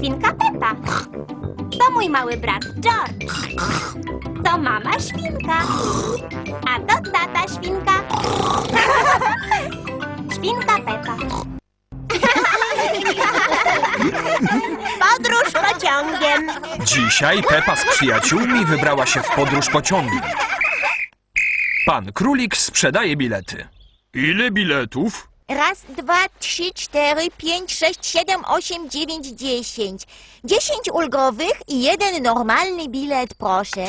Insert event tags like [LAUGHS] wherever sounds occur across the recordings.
świnka Pepa. To mój mały brat George. To mama świnka. A to tata świnka. [LAUGHS] Świnka Pepa. [LAUGHS] Podróż pociągiem. Dzisiaj Pepa z przyjaciółmi wybrała się w podróż pociągiem. Pan Królik sprzedaje bilety. Ile biletów? Raz, dwa, trzy, cztery, pięć, sześć, siedem, osiem, dziewięć, dziesięć. Dziesięć ulgowych i jeden normalny bilet, proszę.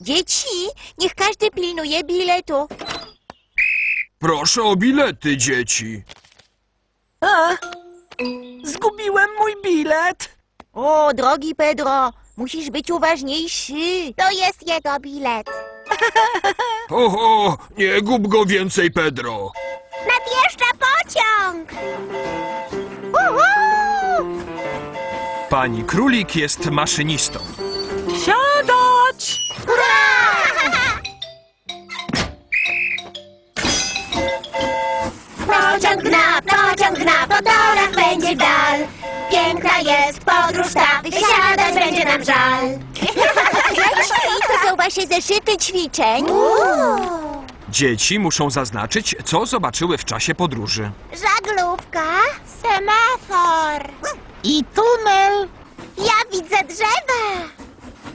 Dzieci, niech każdy pilnuje biletu. Proszę o bilety, dzieci. Zgubiłem mój bilet. O, drogi Pedro, musisz być uważniejszy. To jest jego bilet. [LAUGHS] Oho, nie gub go więcej, Pedro. Nadjeżdża pociąg. Pani Królik jest maszynistą. Siadać! Pociąg gna, pociąg gna, po torach będzie dal. Piękna jest podróż ta, wysiadać będzie nam żal. Wasze zeszyty ćwiczeń. Dzieci muszą zaznaczyć, co zobaczyły w czasie podróży. Żaglówka, semafor. I tunel. Ja widzę drzewa.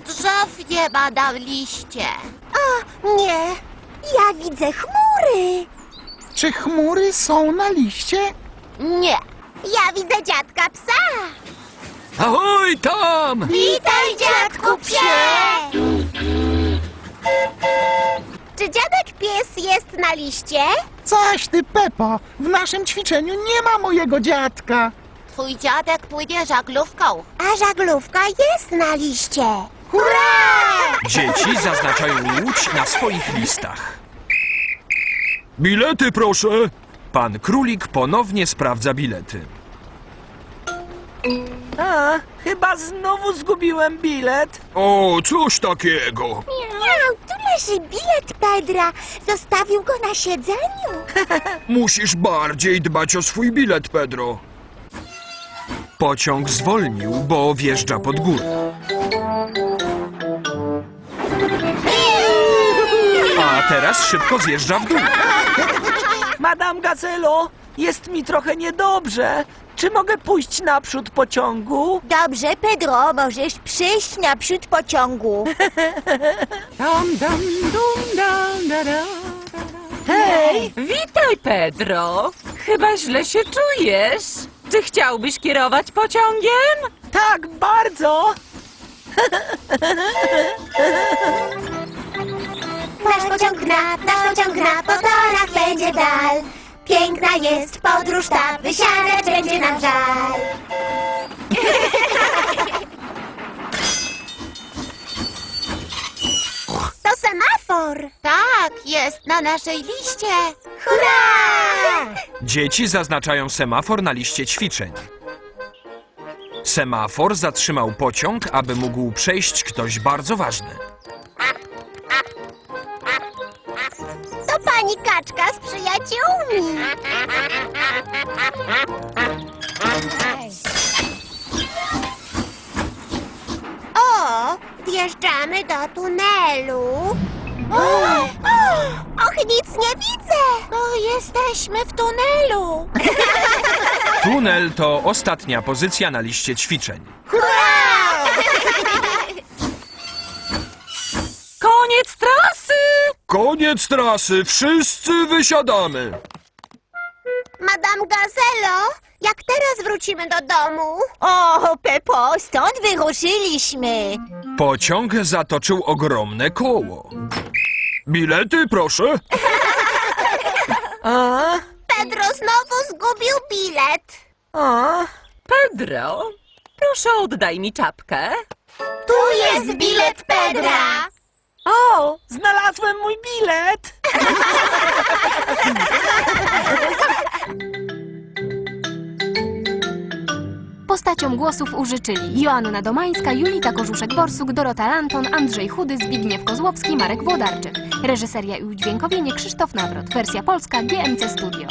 Drzew nie ma na liście. O, nie. Ja widzę chmury. Czy chmury są na liście? Nie. Ja widzę dziadka psa. Ahoj tam! Witaj, dziadku na liście? Coś ty, Pepo. W naszym ćwiczeniu nie ma mojego dziadka. Twój dziadek płynie żaglówką. A żaglówka jest na liście. Hurra! Dzieci zaznaczają łódź na swoich listach. Bilety, proszę! Pan Królik ponownie sprawdza bilety. A, chyba znowu zgubiłem bilet. O, coś takiego. Miau, tu leży bilet Pedra. Zostawił go na siedzeniu. [LAUGHS] Musisz bardziej dbać o swój bilet, Pedro. Pociąg zwolnił, bo wjeżdża pod górę. A teraz szybko zjeżdża w dół. Madam Gazelo, jest mi trochę niedobrze. Czy mogę pójść naprzód pociągu? Dobrze, Pedro, możesz przyjść naprzód pociągu. Dam, [LAUGHS] dam, dum, dam, da, da. Hej, witaj Pedro. Chyba źle się czujesz. Czy chciałbyś kierować pociągiem? Tak, bardzo. Nasz pociąg gna, nasz pociąg gna, po torach będzie dal. Piękna jest podróż ta, wysiadać będzie nam żal. [LAUGHS] To semafor. Tak, jest na naszej liście. Hurra! Dzieci zaznaczają semafor na liście ćwiczeń. Semafor zatrzymał pociąg, aby mógł przejść ktoś bardzo ważny. Pani kaczka z przyjaciółmi. O, wjeżdżamy do tunelu. Och, nic nie widzę. O, jesteśmy w tunelu. [LAUGHS] Tunel to ostatnia pozycja na liście ćwiczeń. Koniec trasy! Koniec trasy, wszyscy wysiadamy. Madame Gazelo, jak teraz wrócimy do domu? O, Pepo, stąd wyruszyliśmy. Pociąg zatoczył ogromne koło. Bilety, proszę. A, Pedro znowu zgubił bilet. a. Pedro, proszę oddaj mi czapkę. Tu jest bilet Pedra. O, znalazłem mój bilet. Postaciom głosów użyczyli Joanna Domańska, Julita Korzuszek-Borsuk, Dorota Lanton, Andrzej Chudy, Zbigniew Kozłowski, Marek Włodarczyk. Reżyseria i udźwiękowienie Krzysztof Nawrot. Wersja polska GMC Studio.